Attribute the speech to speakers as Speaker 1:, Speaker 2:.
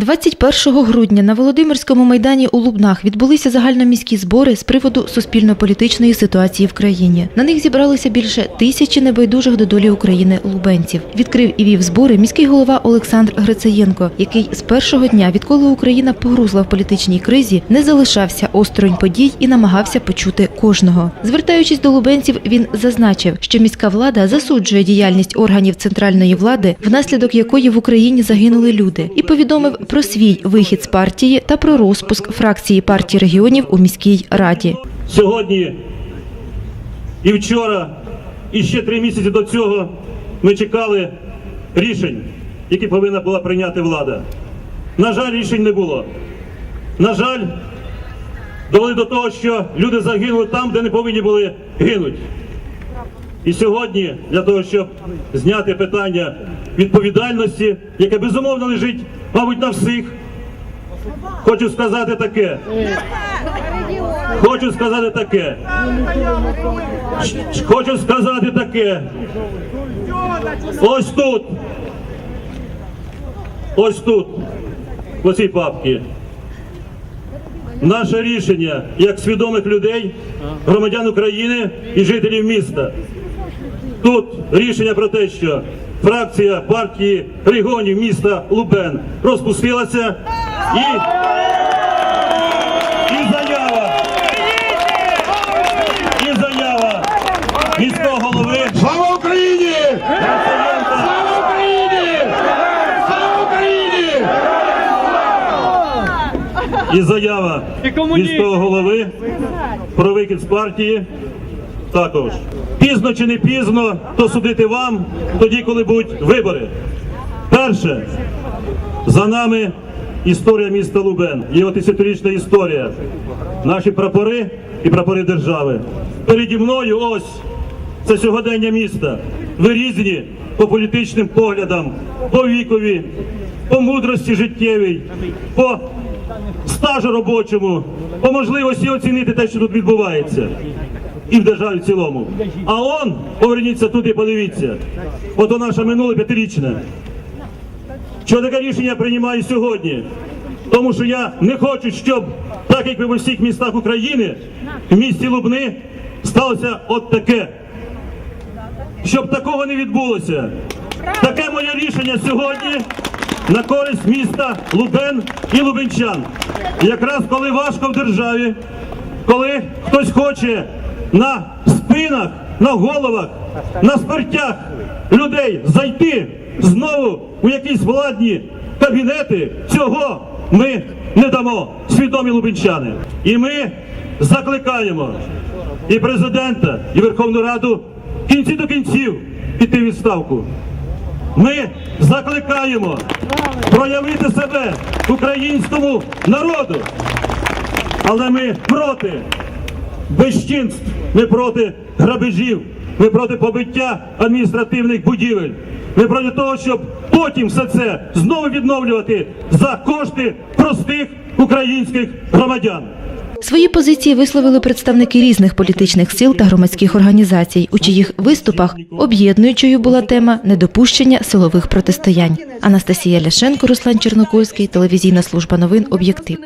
Speaker 1: 21 грудня на Володимирському майдані у Лубнах відбулися загальноміські збори з приводу суспільно-політичної ситуації в країні. На них зібралося більше тисячі небайдужих до долі України лубенців. Відкрив і вів збори міський голова Олександр Грицеєнко, який з першого дня, відколи Україна погрузла в політичній кризі, не залишався осторонь подій і намагався почути кожного. Звертаючись до лубенців, він зазначив, що міська влада засуджує діяльність органів центральної влади, внаслідок якої в Україні загинули люди, і повідомив про свій вихід з партії та про розпуск фракції партії регіонів у міській раді.
Speaker 2: Сьогодні і вчора, і ще три місяці до цього ми чекали рішень, які повинна була прийняти влада. На жаль, рішень не було. На жаль, довели до того, що люди загинули там, де не повинні були гинути. І сьогодні, для того, щоб зняти питання відповідальності, яке безумовно лежить, мабуть, на всіх, хочу сказати таке. Хочу сказати таке. Хочу сказати таке. Ось тут. Ось тут, в цій папці. Наше рішення як свідомих людей, громадян України і жителів міста. Тут рішення про те, що фракція партії регіонів міста Лубен розпустилася і, і заява. І заява міського голови
Speaker 3: Слава Україні! Слава Україні! Слава Україні!
Speaker 2: і заява міського голови про викид з партії. Також пізно чи не пізно, то судити вам тоді, коли будуть вибори. Перше, за нами історія міста Лубен, його тисячорічна історія, наші прапори і прапори держави. Переді мною ось це сьогодення міста. Ви різні по політичним поглядам, по вікові, по мудрості життєвій, по стажу робочому, по можливості оцінити те, що тут відбувається. І в державі в цілому. А он, поверніться тут і подивіться. Ото наше минуле п'ятирічне. Що таке рішення приймаю сьогодні? Тому що я не хочу, щоб, так як і в усіх містах України, в місті Лубни сталося от таке. Щоб такого не відбулося. Таке моє рішення сьогодні на користь міста Лубен і Лубенчан. Якраз коли важко в державі, коли хтось хоче на спинах, на головах, на смертях людей зайти знову у якісь владні кабінети, цього ми не дамо, свідомі лубенчани. І ми закликаємо і президента, і Верховну Раду кінці до кінців піти в відставку. Ми закликаємо проявити себе українському народу, але ми проти безчинств, ми проти грабежів, ми проти побиття адміністративних будівель. Ми проти того, щоб потім все це знову відновлювати за кошти простих українських громадян.
Speaker 1: Свої позиції висловили представники різних політичних сил та громадських організацій, у чиїх виступах об'єднуючою була тема недопущення силових протистоянь. Анастасія Ляшенко, Руслан Чернокольський, телевізійна служба новин Об'єктив.